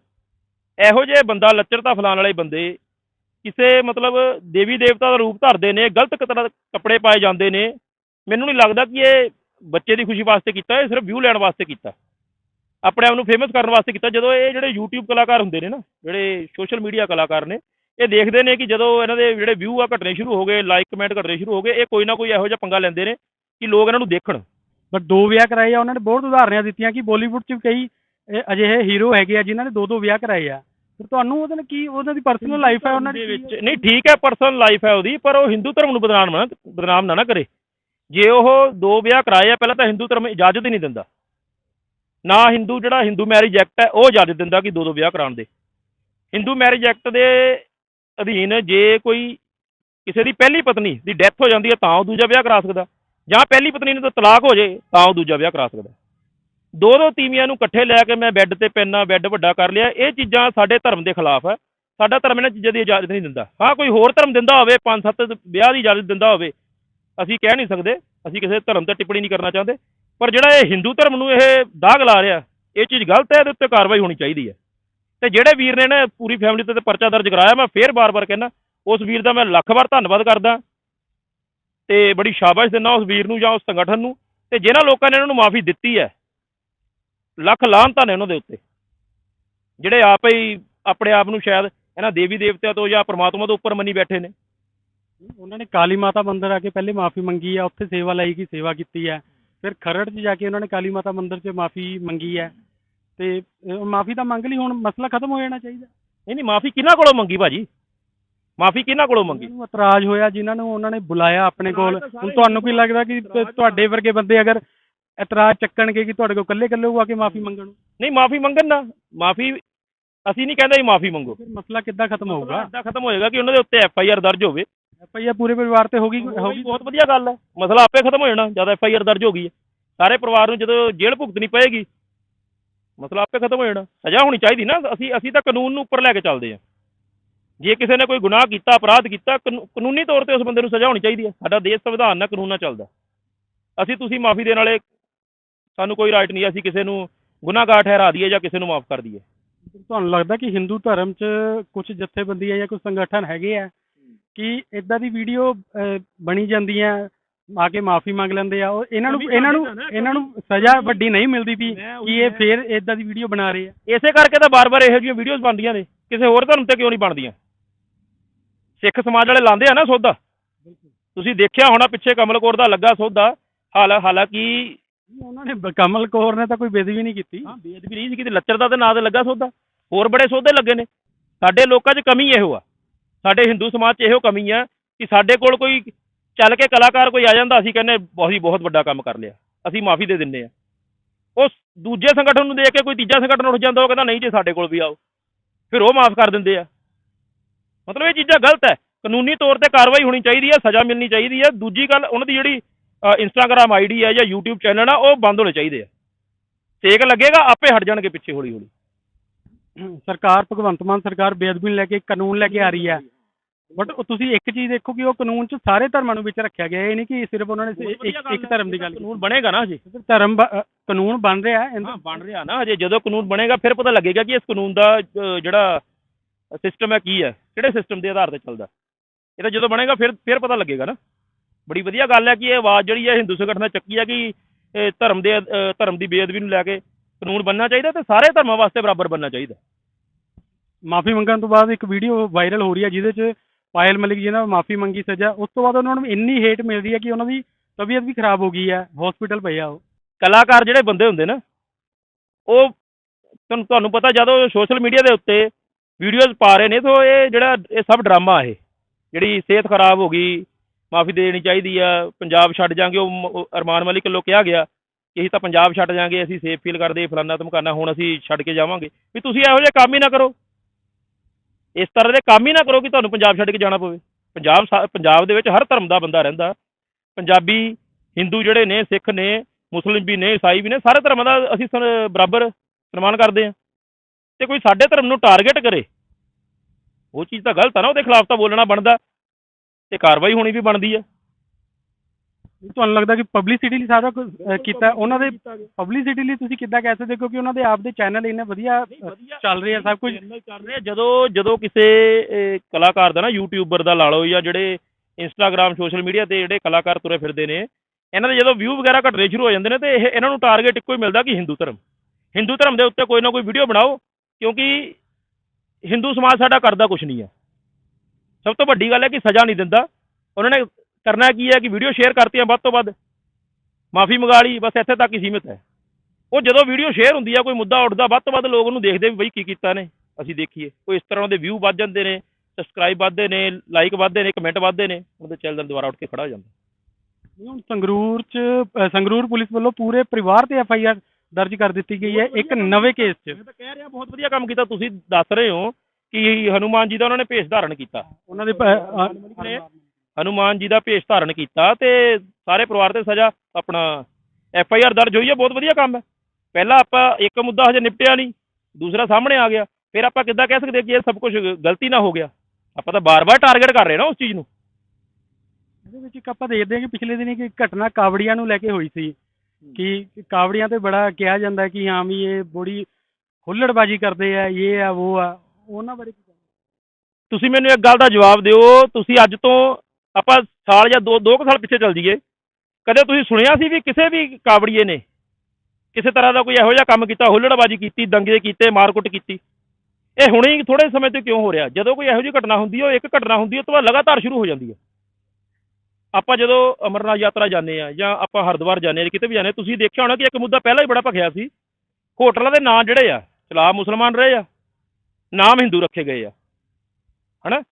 ਇਹੋ ਜਿਹੇ ਬੰਦਾ ਲੱਚਰਤਾ ਫਲਾਣ ਵਾਲੇ ਬੰਦੇ ਕਿਸੇ ਮਤਲਬ ਦੇਵੀ ਦੇਵਤਾ ਦਾ ਰੂਪ ਧਰਦੇ ਨੇ, ਗਲਤ ਕਤਰਾ ਕੱਪੜੇ ਪਾਏ ਜਾਂਦੇ ਨੇ। ਮੈਨੂੰ ਨਹੀਂ ਲੱਗਦਾ ਕਿ ਇਹ ਬੱਚੇ ਦੀ ਖੁਸ਼ੀ ਵਾਸਤੇ ਕੀਤਾ, ਇਹ ਸਿਰਫ ਵਿਊ ਲੈਣ ਵਾਸਤੇ ਕੀਤਾ। ਆਪਣੇ ਆਪ ਨੂੰ ਫੇਮਸ ਕਰਨ ਵਾਸਤੇ ਕੀਤਾ। ਜਦੋਂ ਇਹ ਜਿਹੜੇ YouTube ਕਲਾਕਾਰ ਹੁੰਦੇ ਨੇ ਨਾ, ਜਿਹੜੇ ਸੋਸ਼ਲ ਮੀਡੀਆ ਕਲਾਕਾਰ ਨੇ, ਇਹ ਦੇਖਦੇ ਨੇ ਕਿ ਜਦੋਂ ਇਹਨਾਂ ਦੇ ਜਿਹੜੇ ਵਿਊ ਆ ਘਟਣੇ ਸ਼ੁਰੂ ਹੋ ਗਏ ਲਾਈਕ ਕਮੈਂਟ ਘਟਣੇ ਸ਼ੁਰੂ ਹੋ ਗਏ, ਇਹ ਕੋਈ ਨਾ ਕੋਈ ਇਹੋ ਜਿਹਾ ਪੰਗਾ ਲੈਂਦੇ ਨੇ ਕਿ ਲੋਕ ਇਹਨਾਂ ਨੂੰ ਦੇਖਣ। ਬਟ ਦੋ ਵਿਆਹ ਕਰਾਏ ਆ, ਉਹਨਾਂ ਨੇ ਬਹੁਤ ਉਦਾਹਰਨਾਂ ਦਿੱਤੀਆਂ ਕਿ ਬਾਲੀਵੁੱਡ 'ਚ ਵੀ ਕਈ ਅਜਿਹੇ ਹੀਰੋ ਹੈਗੇ ਆ ਜਿਨ੍ਹਾਂ ਨੇ ਦੋ ਦੋ ਵਿਆਹ ਕਰਾਏ ਆ। ਫਿਰ ਤੁਹਾਨੂੰ ਉਹਦੇ ਨਾਲ ਕੀ ਉਹਨਾਂ ਦੀ ਪਰਸਨਲ ਲਾਈਫ ਹੈ ਉਹਨਾਂ ਦੇ ਵਿੱਚ ਨਹੀਂ ਠੀਕ ਹੈ ਪਰਸਨਲ ਲਾਈਫ ਹੈ ਉਹਦੀ ਪਰ ਉਹ ਹਿੰਦੂ ਧਰਮ ਨੂੰ ਬਦਨਾਮ ਨਾ ਬਦਨਾਮ ਨਾ ਨਾ ਕਰੇ। ਜੇ ਉਹ ਦੋ ਵਿਆਹ ਕਰਾਏ ਆ ਪਹਿਲਾਂ ਤਾਂ ਹਿੰਦੂ ਧਰਮ ਇਜਾਜ਼ਤ ਹੀ ਨਹੀਂ ਦਿੰਦਾ। ਨਾ ਹਿੰਦੂ ਜਿਹੜਾ ਹਿੰਦੂ ਮੈਰਿਜ ਐਕਟ ਹੈ ਉਹ ਇਜਾਜ਼ਤ ਦਿੰਦਾ ਕਿ ਦੋ ਦੋ ਵਿਆਹ ਕਰਾਉਣ ਦੇ। ਹਿੰਦੂ ਮੈਰਿਜ ਐਕਟ ਦੇ ਅਧੀਨ ਜੇ ਕੋਈ ਕਿਸੇ ਦੀ ਪਹਿਲੀ ਪਤਨੀ ਦੀ ਡੈਥ ਹੋ ਜਾਂਦੀ ਹੈ ਤਾਂ ਉਹ ਦੂਜਾ ਵਿਆਹ ਕਰਾ ਸਕਦਾ। ਜਾਂ ਪਹਿਲੀ ਪਤਨੀ ਨੂੰ ਤਾਂ ਤਲਾਕ ਹੋ ਜੇ ਤਾਂ ਉਹ ਦੂਜਾ ਵਿਆਹ ਕਰਾ ਸਕਦਾ। ਦੋ ਦੋ ਤੀਵੀਆਂ ਨੂੰ ਇਕੱਠੇ ਲੈ ਕੇ ਮੈਂ ਬੈੱਡ ਤੇ ਪੈਣਾ ਬੈੱਡ ਵੱਡਾ ਕਰ ਲਿਆ। ਇਹ ਚੀਜ਼ਾਂ ਸਾਡੇ ਧਰਮ ਦੇ ਖਿਲਾਫ ਹੈ। ਸਾਡਾ ਧਰਮ ਇਹਨਾਂ ਚੀਜ਼ਾਂ ਦੀ ਇਜਾਜ਼ਤ ਨਹੀਂ ਦਿੰਦਾ। ਹਾਂ, ਕੋਈ ਹੋਰ ਧਰਮ ਦਿੰਦਾ ਹੋਵੇ, ਪੰਜ ਸੱਤ ਵਿਆਹ ਦੀ ਇਜਾਜ਼ਤ ਦਿੰਦਾ ਹੋਵੇ, ਅਸੀਂ ਕਹਿ ਨਹੀਂ ਸਕਦੇ। ਅਸੀਂ ਕਿਸੇ ਧਰਮ ਤੇ ਟਿੱਪਣੀ ਨਹੀਂ ਕਰਨਾ ਚਾਹੁੰਦੇ। ਪਰ ਜਿਹੜਾ ਇਹ ਹਿੰਦੂ ਧਰਮ ਨੂੰ ਇਹ ਦਾਗ ਲਾ ਰਿਹਾ, ਇਹ ਚੀਜ਼ ਗਲਤ ਹੈ, ਇਹਦੇ ਉੱਤੇ ਕਾਰਵਾਈ ਹੋਣੀ ਚਾਹੀਦੀ ਹੈ। ਤੇ ਜਿਹੜੇ ਵੀਰ ਨੇ ਨਾ ਪੂਰੀ ਫੈਮਿਲੀ ਤੇ ਪਰਚਾ ਦਰਜ ਕਰਾਇਆ, ਮੈਂ ਫੇਰ ਬਾਰ-ਬਾਰ ਕਹਿੰਦਾ, ਉਸ ਵੀਰ ਦਾ ਮੈਂ ਲੱਖ ਵਾਰ ਧੰਨਵਾਦ ਕਰਦਾ। ਤੇ ਬੜੀ ਸ਼ਾਬਾਸ਼ ਦਿੰਦਾ ਉਸ ਵੀਰ ਨੂੰ ਜਾਂ ਉਸ ਸੰਗਠਨ ਨੂੰ। ਤੇ ਜਿਨ੍ਹਾਂ ਲੋਕਾਂ ਨੇ ਇਹਨਾਂ ਨੂੰ ਮਾਫੀ ਦਿੱਤੀ ਹੈ ਲੱਖ ਲਾਹਨਤਾਂ ਨੇ ਉਹਨਾਂ ਦੇ ਉੱਤੇ। ਜਿਹੜੇ ਆਪੇ ਹੀ ਆਪਣੇ ਆਪ ਨੂੰ ਸ਼ਾਇਦ ਇਹਨਾਂ ਦੇਵੀ ਦੇਵਤਿਆਂ ਤੋਂ ਜਾਂ ਪ੍ਰਮਾਤਮਾ ਤੋਂ ਉੱਪਰ ਮੰਨੀ ਬੈਠੇ ਨੇ। ਉਹਨਾਂ ਨੇ ਕਾਲੀ ਮਾਤਾ ਮੰਦਿਰ ਆ ਕੇ ਪਹਿਲੇ ਮਾਫੀ ਮੰਗੀ ਆ ਉੱਥੇ ਸੇਵਾ ਲਈ ਗਈ ਸੇਵਾ ਕੀਤੀ ਹੈ ਫਿਰ ਖਰੜ 'ਚ ਜਾ ਕੇ ਉਹਨਾਂ ਨੇ ਕਾਲੀ ਮਾਤਾ ਮੰਦਿਰ 'ਚ ਮਾਫੀ ਮੰਗੀ ਹੈ ਤੇ ਮਾਫੀ ਤਾਂ ਮੰਗ ਲਈ ਹੁਣ ਮਸਲਾ ਖਤਮ ਹੋ ਜਾਣਾ ਚਾਹੀਦਾ। ਨਹੀਂ ਨਹੀਂ ਮਾਫੀ ਕਿਹਨਾਂ ਕੋਲੋਂ ਮੰਗੀ ਭਾਜੀ? ਮਾਫੀ ਕਿਹਨਾਂ ਕੋਲੋਂ ਮੰਗੀ? ਨੂੰ ਇਤਰਾਜ਼ ਹੋਇਆ ਜਿਨ੍ਹਾਂ ਨੂੰ ਉਹਨਾਂ ਨੇ ਬੁਲਾਇਆ ਆਪਣੇ ਕੋਲ। ਹੁਣ ਤੁਹਾਨੂੰ ਕੀ ਲੱਗਦਾ ਕਿ ਤੁਹਾਡੇ ਵਰਗੇ ਬੰਦੇ ਅਗਰ ਇਤਰਾਜ਼ ਚੱਕਣਗੇ ਕਿ ਤੁਹਾਡੇ ਕੋਲ ਇਕੱਲੇ ਇਕੱਲੇ ਆ ਕੇ ਮਾਫੀ ਮੰਗਣ ਨੂੰ? ਨਹੀਂ ਮਾਫੀ ਮੰਗਣ ਨਾ। ਮਾਫੀ ਅਸੀਂ ਨਹੀਂ ਕਹਿੰਦੇ ਮਾਫੀ ਮੰਗੋ। ਫਿਰ ਮਸਲਾ ਕਿੱਦਾਂ ਖਤਮ ਹੋਊਗਾ? ਇਦਾਂ ਖਤਮ ਹੋਏਗਾ ਕਿ ਉਹਨਾਂ ਦੇ ਉੱਤੇ ਐਫ ਆਈ ਆਰ ਦਰਜ ਹੋਵੇ। ਐਫ ਆਈ ਆਰ ਪੂਰੇ ਪਰਿਵਾਰ ਤੇ ਹੋਗੀ ਹੋਗੀ ਬਹੁਤ ਵਧੀਆ ਗੱਲ ਹੈ। ਮਸਲਾ ਆਪੇ ਖਤਮ ਹੋ ਜਾਣਾ ਜਦ ਐਫ ਆਈ ਆਰ ਦਰਜ ਹੋ ਗਈ ਹੈ। ਸਾਰੇ ਪਰਿਵਾਰ ਨੂੰ ਜਦੋਂ ਜੇਲ੍ਹ ਭੁਗਤਣੀ ਪਏਗੀ ਮਸਲਾ ਆਪੇ ਖਤਮ ਹੋ ਜਾਣਾ। ਸਜ਼ਾ ਹੋਣੀ ਚਾਹੀਦੀ ਨਾ। ਅਸੀਂ ਅਸੀਂ ਤਾਂ ਕਾਨੂੰਨ ਨੂੰ ਉੱਪਰ ਲੈ ਕੇ ਚੱਲਦੇ ਹਾਂ। ਜੇ ਕਿਸੇ ਨੇ ਕੋਈ ਗੁਨਾਹ ਕੀਤਾ ਅਪਰਾਧ ਕੀਤਾ ਕਾਨੂ- ਕਾਨੂੰਨੀ ਤੌਰ ਤੇ ਉਸ ਬੰਦੇ ਨੂੰ ਸਜ਼ਾ ਹੋਣੀ ਚਾਹੀਦੀ ਹੈ। ਸਾਡਾ ਦੇਸ਼ ਸੰਵਿਧਾਨ ਨਾਲ ਕਾਨੂੰਨ ਨਾਲ ਚੱਲਦਾ। ਅਸੀਂ ਤੁਸੀਂ ਮਾਫੀ ਦੇਣ ਵਾਲੇ ਸਾਨੂੰ ਕੋਈ ਰਾਈਟ ਨਹੀਂ ਅਸੀਂ ਕਿਸੇ ਨੂੰ ਗੁਨਾਹਗਾਰ ਠਹਿਰਾ ਦਈਏ ਜਾਂ ਕਿਸੇ ਨੂੰ ਮਾਫ ਕਰ ਦਈਏ। ਤੁਹਾਨੂੰ ਲੱਗਦਾ ਕਿ ਹਿੰਦੂ ਧਰਮ 'ਚ ਕੁਝ ਜਥੇਬੰਦੀਆਂ ਜਾਂ ਕੁਝ ਸੰਗਠਨ ਹੈਗੇ ਆ ਕਿ ਇਦਾਂ ਦੀ ਵੀਡੀਓ ਬਣੀ ਜਾਂਦੀਆਂ ਆ ਕੇ ਮਾਫੀ ਮੰਗ ਲੈਂਦੇ ਆ ਉਹ ਇਹਨਾਂ ਨੂੰ ਇਹਨਾਂ ਨੂੰ ਇਹਨਾਂ ਨੂੰ ਸਜ਼ਾ ਵੱਡੀ ਨਹੀਂ ਮਿਲਦੀ ਵੀ ਕਿ ਇਹ ਫੇਰ ਇਦਾਂ ਦੀ ਵੀਡੀਓ ਬਣਾ ਰਹੇ ਆ। ਇਸੇ ਕਰਕੇ ਤਾਂ ਬਾਰ-ਬਾਰ ਇਹੋ ਜਿਹੀਆਂ ਵੀਡੀਓਜ਼ ਬਣਦੀਆਂ ਨੇ ਕਿਸੇ ਹੋਰ ਧਰਮ ਤੇ ਕਿਉਂ ਨਹੀਂ ਬਣਦੀਆਂ? ਸਿੱਖ ਸਮਾਜ ਵਾਲੇ ਲਾਉਂਦੇ ਆ ਨਾ ਸੌਦਾ ਤੁਸੀਂ ਦੇਖਿਆ ਹੋਣਾ ਪਿੱਛੇ ਕਮਲ ਕੌਰ ਦਾ ਲੱਗਾ ਸੌਦਾ ਹਾਲ ਹਾਲਾਂਕਿ ਉਹਨਾਂ ਨੇ ਬ- ਕਮਲ ਕੌਰ ਨੇ ਤਾਂ ਕੋਈ ਬੇਦਬੀ ਨਹੀਂ ਕੀਤੀ। ਹਾਂ ਬੇਅਦਬੀ ਨਹੀਂ ਸੀ ਕਿਤੇ, ਲੱਚਰ ਦਾ ਤੇ ਨਾਂ ਤੇ ਲੱਗਾ ਸੌਦਾ। ਹੋਰ ਬੜੇ ਸੌਦੇ ਲੱਗੇ ਨੇ। ਸਾਡੇ ਲੋਕਾਂ 'ਚ ਕਮੀ ਇਹੋ ਆ। ਸਾਡੇ ਹਿੰਦੂ ਸਮਾਜ 'ਚ ਇਹੋ ਕਮੀ ਆ ਕਿ ਸਾਡੇ ਕੋਲ ਕੋਈ ਚੱਲ ਕੇ ਕਲਾਕਾਰ ਕੋਈ ਆ ਜਾਂਦਾ, ਅਸੀਂ ਕਹਿੰਦੇ ਅਸੀਂ ਬਹੁਤ ਵੱਡਾ ਕੰਮ ਕਰ ਲਿਆ। ਅਸੀਂ ਮਾਫੀ ਦੇ ਦਿੰਨੇ ਆ ਉਸ ਦੂਜੇ ਸੰਗਠਨ ਨੂੰ ਦੇਖ ਕੇ ਕੋਈ ਤੀਜਾ ਸੰਗਠਨ ਉੱਠ ਜਾਂਦਾ, ਉਹ ਕਹਿੰਦਾ, ਨਹੀਂ ਜੇ, ਸਾਡੇ ਕੋਲ ਵੀ ਆਓ। ਫਿਰ ਉਹ ਮਾਫ ਕਰ ਦਿੰਦੇ ਆ। ਮਤਲਬ ਇਹ ਚੀਜ਼ਾਂ ਗਲਤ ਹੈ। ਕਾਨੂੰਨੀ ਤੌਰ ਤੇ ਕਾਰਵਾਈ ਹੋਣੀ ਚਾਹੀਦੀ ਹੈ, ਸਜ਼ਾ ਮਿਲਣੀ ਚਾਹੀਦੀ ਹੈ। ਦੂਜੀ ਗੱਲ, ਉਹਨਾਂ ਦੀ ਜਿਹੜੀ ਇੰਸਟਾਗ੍ਰam ਆਈਡੀ ਹੈ ਜਾਂ YouTube ਚੈਨਲ ਆ ਉਹ ਬੰਦ ਹੋਣੇ ਚਾਹੀਦੇ ਆ। ਸੇਕ ਲੱਗੇਗਾ ਆਪੇ ਹਟ ਜਾਣਗੇ ਪਿੱਛੇ ਹੌਲੀ ਹੌਲੀ ਸਰਕਾਰ ਭਗਵੰਤ ਮਾਨ ਸਰਕਾਰ ਬੇਅਦਬੀ ਲੈ ਕੇ ਕਾਨੂੰਨ ਲੈ ਕੇ ਆ ਰਹੀ ਹੈ। ਬਟ ਤੁਸੀਂ ਇੱਕ ਚੀਜ਼ ਦੇਖੋ ਕਿ ਉਹ ਕਾਨੂੰਨ 'ਚ ਸਾਰੇ ਧਰਮਾਂ ਨੂੰ ਵਿੱਚ ਰੱਖਿਆ ਗਿਆ। ਇਹ ਨਹੀਂ ਕਿ ਸਿਰਫ ਉਹਨਾਂ ਨੇ ਇੱਕ ਇੱਕ ਧਰਮ ਦੀ ਗੱਲ ਕਾਨੂੰਨ ਬਣੇਗਾ ਨਾ ਹਜੇ। ਧਰਮ ਕਾਨੂੰਨ ਬਣ ਰਿਹਾ ਹੈ। ਹਾਂ ਬਣ ਰਿਹਾ ਨਾ ਹਜੇ। ਜਦੋਂ ਕਾਨੂੰਨ ਬਣੇਗਾ ਫਿਰ ਪਤਾ ਲੱਗੇਗਾ ਕਿ ਇਸ ਕਾਨੂੰਨ ਦਾ ਜਿਹੜਾ ਸਿਸਟਮ ਹੈ ਕੀ ਹੈ। ਕਿਹੜੇ ਸਿਸਟਮ ਦੇ ਆਧਾਰ ਤੇ ਚੱਲਦਾ। ਇਹ ਤਾਂ ਜਦੋਂ ਬਣੇਗਾ ਫਿਰ ਫਿਰ ਪਤਾ ਲੱਗੇਗਾ ਨਾ। ਬੜੀ ਵਧੀਆ ਗੱਲ ਹੈ ਕਿ ਇਹ ਆਵਾਜ਼ ਜਿਹੜੀ ਹੈ ਹਿੰਦੂ ਸੰਗਠਨ ਨੇ ਚੱਕੀ ਹੈ ਕਿ ਇਹ ਧਰਮ ਦੇ ਧਰਮ ਦੀ ਬੇਅਦਬੀ ਨੂੰ ਲੈ ਕੇ ਕਾਨੂੰਨ ਬਣਨਾ ਚਾਹੀਦਾ ਤੇ ਸਾਰੇ ਧਰਮਾਂ ਵਾਸਤੇ ਬਰਾਬਰ ਬਣਨਾ ਚਾਹੀਦਾ। ਮਾਫੀ ਮੰਗਣ ਤੋਂ ਬਾਅਦ ਇੱਕ ਵੀਡੀਓ ਵਾਇਰਲ ਹੋ ਰਹੀ ਹੈ ਜਿਹਦੇ 'ਚ ਪਾਇਲ ਮਲਿਕ ਜੀ ਨੇ ਮਾਫੀ ਮੰਗੀ ਸਜ਼ਾ ਉਸ ਤੋਂ ਬਾਅਦ ਉਹਨਾਂ ਨੂੰ ਇੰਨੀ ਹੇਟ ਮਿਲ ਰਹੀ ਹੈ ਕਿ ਉਹਨਾਂ ਦੀ ਤਬੀਅਤ ਵੀ ਖਰਾਬ ਹੋ ਗਈ ਹੈ ਹਸਪੀਟਲ ਪਏ ਆ ਉਹ। ਕਲਾਕਾਰ ਜਿਹੜੇ ਬੰਦੇ ਹੁੰਦੇ ਨਾ ਉਹ ਤੁਹਾਨੂੰ ਤੁਹਾਨੂੰ ਪਤਾ ਜਦੋਂ ਸੋਸ਼ਲ ਮੀਡੀਆ ਦੇ ਉੱਤੇ ਵੀਡੀਓਜ਼ ਪਾ ਰਹੇ ਨੇ ਤਾਂ ਇਹ ਜਿਹੜਾ ਇਹ ਸਭ ਡਰਾਮਾ ਇਹ ਜਿਹੜੀ ਸਿਹਤ ਖਰਾਬ ਹੋ ਗਈ ਮਾਫੀ ਦੇਣੀ ਚਾਹੀਦੀ ਆ, ਪੰਜਾਬ ਛੱਡ ਜਾਾਂਗੇ, ਉਹ ਅਰਮਾਨ ਮਲਿਕ ਵੱਲੋਂ ਕਿਹਾ ਗਿਆ ਕਿ ਅਸੀਂ ਤਾਂ ਪੰਜਾਬ ਛੱਡ ਜਾਾਂਗੇ, ਅਸੀਂ ਸੇਫ ਫੀਲ ਕਰਦੇ, ਫਲਾਨਾ ਧਮਕਾਨਾ, ਹੁਣ ਅਸੀਂ ਛੱਡ ਕੇ ਜਾਵਾਂਗੇ। ਵੀ ਤੁਸੀਂ ਇਹੋ ਜਿਹੇ ਕੰਮ ਹੀ ਨਾ ਕਰੋ। ਇਸ ਤਰ੍ਹਾਂ ਦੇ ਕੰਮ ਹੀ ਨਾ ਕਰੋ ਕਿ ਤੁਹਾਨੂੰ ਪੰਜਾਬ ਛੱਡ ਕੇ ਜਾਣਾ ਪਵੇ। ਪੰਜਾਬ ਸਾ- ਪੰਜਾਬ ਦੇ ਵਿੱਚ ਹਰ ਧਰਮ ਦਾ ਬੰਦਾ ਰਹਿੰਦਾ। ਪੰਜਾਬੀ, ਹਿੰਦੂ ਜਿਹੜੇ ਨੇ, ਸਿੱਖ ਨੇ, ਮੁਸਲਿਮ ਵੀ ਨੇ, ਈਸਾਈ ਵੀ ਨੇ, ਸਾਰੇ ਧਰਮਾਂ ਦਾ ਅਸੀਂ ਸਨ- ਬਰਾਬਰ ਸਨਮਾਨ ਕਰਦੇ ਹਾਂ। ਤੇ ਕੋਈ ਸਾਡੇ ਧਰਮ ਨੂੰ ਟਾਰਗੇਟ ਕਰੇ, ਉਹ ਚੀਜ਼ ਤਾਂ ਗਲਤ ਆ ਨਾ, ਉਹਦੇ ਖਿਲਾਫ ਤਾਂ ਬੋਲਣਾ ਬਣਦਾ। ਤੇ ਕਾਰਵਾਈ ਹੋਣੀ ਵੀ ਬਣਦੀ ਆ ਤੁਹਾਨੂੰ ਲੱਗਦਾ ਕਿ ਪਬਲਿਸਿਟੀ ਲਈ ਸਾਰਾ ਕੁਝ ਅ, ਕੀਤਾ ਉਹਨਾਂ ਦੇ ਪਬਲਿਸਿਟੀ ਲਈ ਤੁਸੀਂ ਕਿੱਦਾਂ ਕਹਿ ਸਕਦੇ ਹੋ? ਕਿਉਂਕਿ ਉਹਨਾਂ ਦੇ ਆਪ ਦੇ ਚੈਨਲ ਇੰਨੇ ਵਧੀਆ ਚੱਲ ਰਹੇ ਆ ਸਭ ਕੁਝ। ਕਰ ਰਹੇ ਆ। ਜਦੋਂ ਜਦੋਂ ਕਿਸੇ ਕਲਾਕਾਰ ਦਾ ਨਾ ਯੂਟਿਊਬਰ ਦਾ ਲਾ ਲਓ ਜਾਂ ਜਿਹੜੇ ਇੰਸਟਾਗ੍ਰam ਸੋਸ਼ਲ ਮੀਡੀਆ ਤੇ ਜਿਹੜੇ ਕਲਾਕਾਰ ਤੁਰੇ ਫਿਰਦੇ ਨੇ ਇਹਨਾਂ ਦੇ ਜਦੋਂ ਵਿਊ ਵਗੈਰਾ ਘਟਣੇ ਸ਼ੁਰੂ ਹੋ ਜਾਂਦੇ ਨੇ ਤੇ ਇਹ ਇਹਨਾਂ ਨੂੰ ਟਾਰਗੇਟ ਇੱਕੋ ਹੀ ਮਿਲਦਾ ਕਿ ਹਿੰਦੂ ਧਰਮ। ਹਿੰਦੂ ਧਰਮ ਦੇ ਉੱਤੇ ਕੋਈ ਨਾ ਕੋਈ ਵੀਡੀਓ ਬਣਾਓ ਕਿਉਂਕਿ ਹਿੰਦੂ ਸਮਾਜ ਸਾਡਾ ਕਰਦਾ ਕੁਝ ਨਹੀਂ ਹੈ। ਸਭ ਤੋਂ ਵੱਡੀ ਗੱਲ ਹੈ ਕਿ ਸਜ਼ਾ ਨਹੀਂ ਦਿੰਦਾ। ਉਹਨਾਂ ਨੇ ਕਰਨਾ ਕੀ ਹੈ ਕਿ ਵੀਡੀਓ ਸ਼ੇਅਰ ਕਰਤੀਆਂ ਵੱਧ ਤੋਂ ਵੱਧ। ਮਾਫੀ ਮੰਗਾ ਲਈ ਬਸ ਇੱਥੇ ਤੱਕ ਹੀ ਸੀਮਿਤ ਹੈ। ਉਹ ਜਦੋਂ ਵੀਡੀਓ ਸ਼ੇਅਰ ਹੁੰਦੀ ਆ ਕੋਈ ਮੁੱਦਾ ਉੱਠਦਾ ਵੱਧ ਤੋਂ ਵੱਧ ਲੋਕ ਉਹਨੂੰ ਦੇਖਦੇ ਵੀ ਬਈ ਕੀ ਕੀਤਾ ਨੇ। ਅਸੀਂ ਦੇਖੀਏ ਕੋਈ ਇਸ ਤਰ੍ਹਾਂ ਦੇ ਵਿਊ ਵੱਧ ਜਾਂਦੇ ਨੇ ਸਬਸਕ੍ਰਾਈਬ ਵੱਧਦੇ ਨੇ ਲਾਈਕ ਵੱਧਦੇ ਨੇ ਕਮੈਂਟ ਵੱਧਦੇ ਨੇ ਉਹਦੇ ਚੈਨਲ ਦੁਬਾਰਾ ਉੱਠ ਕੇ ਖੜਾ ਹੋ ਜਾਂਦਾ। ਹੁਣ ਸੰਗਰੂਰ 'ਚ ਸੰਗਰੂਰ ਪੁਲਿਸ ਵੱਲੋਂ ਪੂਰੇ ਪਰਿਵਾਰ ਤੇ ਐਫ ਆਈ ਆਰ ਦਰਜ ਕਰ ਦਿੱਤੀ ਗਈ ਹੈ ਇੱਕ ਨਵੇਂ ਕੇਸ 'ਚ। ਮੈਂ ਤਾਂ ਕਹਿ ਰਿਹਾ ਬਹੁਤ ਵਧੀਆ ਕੰਮ ਕੀਤਾ। ਤੁਸੀਂ ਦੱਸ ਰਹੇ ਹੋ ਕਿ ਹਨੂਮਾਨ ਜੀ ਦਾ ਉਹਨਾਂ ਨੇ ਭੇਸ ਧਾਰਨ ਕੀਤਾ। ਉਹਨਾਂ ਦੇ ਹਨੂਮਾਨ ਜੀ ਦਾ ਭੇਸ ਧਾਰਨ ਕੀਤਾ ਤੇ ਸਾਰੇ ਪਰਿਵਾਰ ਤੇ ਸਜ਼ਾ ਆਪਣਾ ਐਫ ਆਈ ਆਰ ਦਰਜ ਹੋਈ ਹੈ ਬਹੁਤ ਵਧੀਆ ਕੰਮ ਹੈ। ਪਹਿਲਾਂ ਆਪਾਂ ਇੱਕ ਮੁੱਦਾ ਹਜੇ ਨਿਪਟਿਆ ਨਹੀਂ ਦੂਸਰਾ ਸਾਹਮਣੇ ਆ ਗਿਆ। ਫਿਰ ਆਪਾਂ ਕਿੱਦਾਂ ਕਹਿ ਸਕਦੇ ਕਿ ਇਹ ਸਭ ਕੁਝ ਗਲਤੀ ਨਾ ਹੋ ਗਿਆ। ਆਪਾਂ ਤਾਂ ਬਾਰ-ਬਾਰ ਟਾਰਗੇਟ ਕਰ ਰਹੇ ਨਾ ਉਸ ਚੀਜ਼ ਨੂੰ। ਇਹਦੇ ਵਿੱਚ ਇੱਕ ਆਪਾਂ ਦੇਖਦੇ ਹਾਂ ਕਿ ਪਿਛਲੇ ਦਿਨੀ ਇੱਕ ਘਟਨਾ ਕਾਵੜੀਆਂ ਨੂੰ ਲੈ ਕੇ ਹੋਈ ਸੀ ਕਿ ਕਾਵੜੀਆਂ ਤੇ ਬੜਾ ਕਿਹਾ ਜਾਂਦਾ ਕਿ ਹਾਂ ਵੀ ਇਹ ਬੜੀ ਹੁੱਲੜਬਾਜੀ ਕਰਦੇ ਆ ਇਹ ਆ ਉਹ ਆ। ਉਹਨਾਂ ਬਾਰੇ ਕੀ ਕਹਿਣਾ? ਤੁਸੀਂ ਮੈਨੂੰ ਇੱਕ ਗੱਲ ਦਾ ਜਵਾਬ ਦਿਓ ਤੁਸੀਂ ਅੱਜ ਤੋਂ ਆਪਾਂ ਸਾਲ ਜਾਂ ਦੋ ਦੋ ਕੁ ਸਾਲ ਪਿੱਛੇ ਚੱਲ ਜਾਈਏ। ਕਦੇ ਤੁਸੀਂ ਸੁਣਿਆ ਸੀ ਵੀ ਕਿਸੇ ਵੀ ਕਾਵੜੀਏ ਨੇ ਕਿਸੇ ਤਰ੍ਹਾਂ ਦਾ ਕੋਈ ਇਹੋ ਜਿਹਾ ਕੰਮ ਕੀਤਾ ਹੁੱਲੜਬਾਜੀ ਕੀਤੀ ਦੰਗੇ ਕੀਤੇ ਮਾਰਕੁੱਟ ਕੀਤੀ? ਇਹ ਹੁਣੇ ਹੀ ਥੋੜੇ ਸਮੇਂ ਤੋਂ ਕਿਉਂ ਹੋ ਰਿਹਾ? ਜਦੋਂ ਕੋਈ ਇਹੋ ਜਿਹੀ ਘਟਨਾ ਹੁੰਦੀ ਹੈ ਉਹ ਇੱਕ ਘਟਨਾ ਹੁੰਦੀ ਹੈ ਉਸ ਤੋਂ ਬਾਅਦ ਲਗਾਤਾਰ ਸ਼ੁਰੂ ਹੋ ਜਾਂਦੀ ਹੈ। ਆਪਾਂ ਜਦੋਂ ਅਮਰਨਾਥ ਯਾਤਰਾ ਜਾਂਦੇ ਆ ਜਾਂ ਆਪਾਂ ਹਰਿਦੁਆਰ ਜਾਂਦੇ ਆ ਕਿਤੇ ਵੀ ਜਾਂਦੇ ਹਾਂ, ਤੁਸੀਂ ਦੇਖਿਆ ਹੋਣਾ ਕਿ ਇੱਕ ਮੁੱਦਾ ਪਹਿਲਾਂ ਹੀ ਬੜਾ ਭਖਿਆ ਸੀ ਹੋਟਲਾਂ ਦੇ ਨਾਂ ਜਿਹੜੇ ਆ ਚਲਾ ਮੁਸਲਮਾਨ ਰਹੇ ਆ ਨਾਮ ਹਿੰਦੂ ਰੱਖੇ ਗਏ ਆ। ਹਨਾ?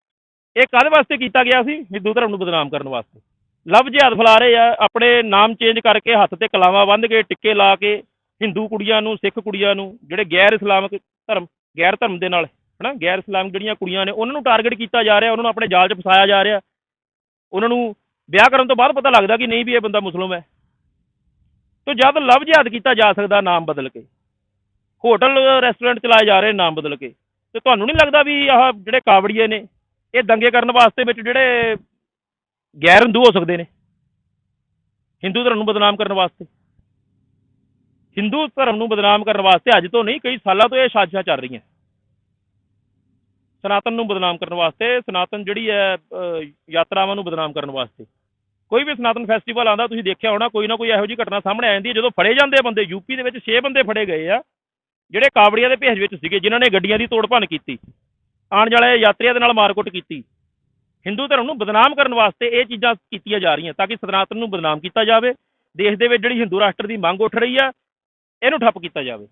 ਇਹ ਕਾਹਦੇ ਵਾਸਤੇ ਕੀਤਾ ਗਿਆ ਸੀ? ਹਿੰਦੂ ਧਰਮ ਨੂੰ ਬਦਨਾਮ ਕਰਨ ਵਾਸਤੇ। ਲਵ ਜਿਹਾਦ ਫੈਲਾ ਰਹੇ ਆ, ਆਪਣੇ ਨਾਮ ਚੇਂਜ ਕਰਕੇ ਹੱਥ ਤੇ ਕਲਾਵਾਂ ਬੰਨ੍ਹ ਕੇ, ਟਿੱਕੇ ਲਾ ਕੇ, ਹਿੰਦੂ ਕੁੜੀਆਂ ਨੂੰ, ਸਿੱਖ ਕੁੜੀਆਂ ਨੂੰ, ਜਿਹੜੇ ਗੈਰ ਇਸਲਾਮਿਕ ਧਰਮ, ਗੈਰ ਧਰਮ ਦੇ ਨਾਲ, ਹਨਾ? ਗੈਰ ਇਸਲਾਮਿਕ ਜਿਹੜੀਆਂ ਕੁੜੀਆਂ ਨੇ, ਉਹਨਾਂ ਨੂੰ ਟਾਰਗੇਟ ਕੀਤਾ ਜਾ ਰਿਹਾ, ਉਹਨਾਂ ਨੂੰ ਆਪਣੇ ਜਾਲ 'ਚ ਫਸਾਇਆ ਜਾ ਰਿਹਾ। ਉਹਨਾਂ ਨੂੰ ਵਿਆਹ ਕਰਨ ਤੋਂ ਬਾਅਦ ਪਤਾ ਲੱਗਦਾ ਕਿ ਨਹੀਂ ਵੀ ਇਹ ਬੰਦਾ ਮੁਸਲਮ ਹੈ। ਤੋ ਜਦ ਲਵ ਜਿਹਾਦ ਕੀਤਾ ਜਾ ਸਕਦਾ ਨਾਮ ਬਦਲ ਕੇ। ਹੋਟਲ, ਰੈਸਟੋਰੈਂਟ ਚਲਾਏ ਜਾ ਰਹੇ ਨਾਮ ਬਦਲ ਕੇ। ਤੇ ਤੁਹਾਨੂੰ ਨਹੀਂ ਲੱਗਦਾ ਵੀ ਆਹ ਜਿਹੜੇ ਕਾਵੜੀਏ ਨੇ, ਇਹ ਦੰਗੇ ਕਰਨ ਵਾਸਤੇ ਵਿੱਚ ਜਿਹੜੇ ਗੈਰ ਹਿੰਦੂ ਹੋ ਸਕਦੇ ਨੇ? ਹਿੰਦੂ ਧਰਮ ਨੂੰ ਬਦਨਾਮ ਕਰਨ ਵਾਸਤੇ। ਹਿੰਦੂ ਧਰਮ ਨੂੰ ਬਦਨਾਮ ਕਰਨ ਵਾਸਤੇ ਅੱਜ ਤੋਂ ਨਹੀਂ, ਕਈ ਸਾਲਾਂ ਤੋਂ ਇਹ ਸਾਜ਼ਿਸ਼ਾਂ ਚੱਲ ਰਹੀਆਂ। ਸਨਾਤਨ ਨੂੰ ਬਦਨਾਮ ਕਰਨ ਵਾਸਤੇ, ਸਨਾਤਨ ਜਿਹੜੀ ਹੈ ਯਾਤਰਾਵਾਂ ਨੂੰ ਬਦਨਾਮ ਕਰਨ ਵਾਸਤੇ। ਕੋਈ ਵੀ ਸਨਾਤਨ ਫੈਸਟੀਵਲ ਆਉਂਦਾ, ਤੁਸੀਂ ਦੇਖਿਆ ਹੋਣਾ, ਕੋਈ ਨਾ ਕੋਈ ਇਹੋ ਜਿਹੀ ਘਟਨਾ ਸਾਹਮਣੇ ਆ ਜਾਂਦੀ ਹੈ, ਜਦੋਂ ਫੜੇ ਜਾਂਦੇ ਆ ਬੰਦੇ ਯੂਪੀ ਦੇ ਵਿੱਚ 6 ਬੰਦੇ ਫੜੇ ਗਏ ਆ ਜਿਹੜੇ ਕਾਵੜੀਆਂ ਦੇ ਭੇਜ ਵਿੱਚ ਸੀਗੇ, ਜਿਨ੍ਹਾਂ ਨੇ ਗੱਡੀਆਂ ਦੀ ਤੋੜ ਭੰਨ ਕੀਤੀ, ਆਉਣ ਵਾਲੇ ਯਾਤਰੀਆਂ ਦੇ ਨਾਲ ਮਾਰਕੁੱਟ ਕੀਤੀ, ਹਿੰਦੂ ਧਰਮ ਨੂੰ ਬਦਨਾਮ ਕਰਨ ਵਾਸਤੇ ਇਹ ਚੀਜ਼ਾਂ ਕੀਤੀਆਂ ਜਾ ਰਹੀਆਂ, ਤਾਂ ਕਿ ਸਨਾਤਨ ਨੂੰ ਬਦਨਾਮ ਕੀਤਾ ਜਾਵੇ, ਦੇਸ਼ ਦੇ ਵਿੱਚ ਜਿਹੜੀ ਹਿੰਦੂ ਰਾਸ਼ਟਰ ਦੀ ਮੰਗ ਉੱਠ ਰਹੀ ਆ, ਇਹਨੂੰ ਠੱਪ ਕੀਤਾ ਜਾਵੇ।